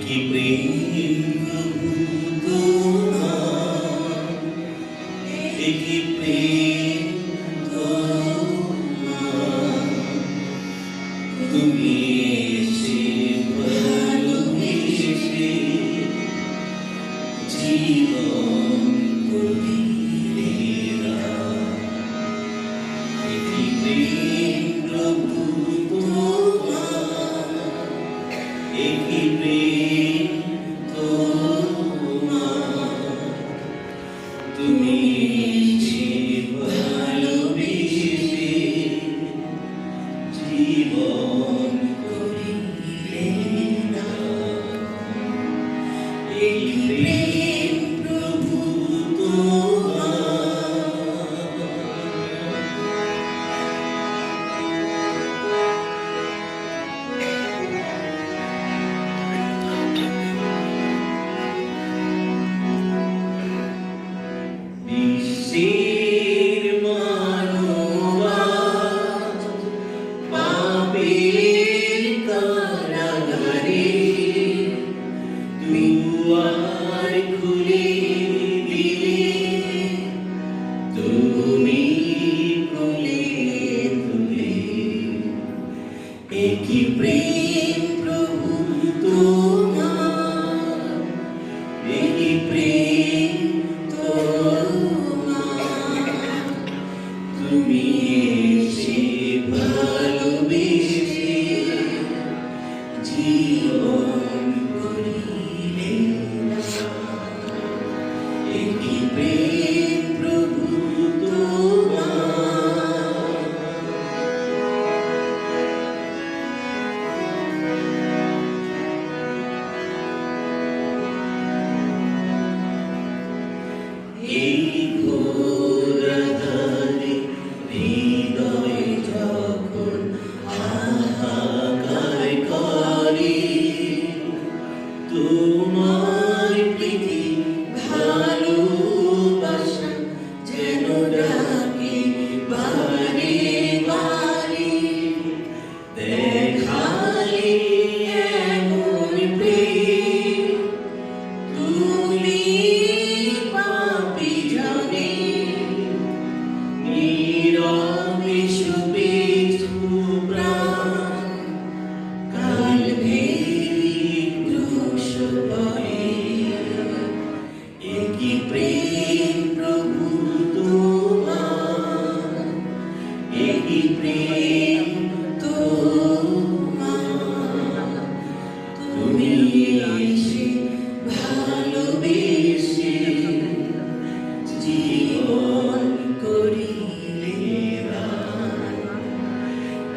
কি প্রেম কি প্রেম Ele একই প্রেম প্রভু তোমার একই তুমি এসে ভালোবে He Only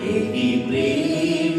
Baby, please.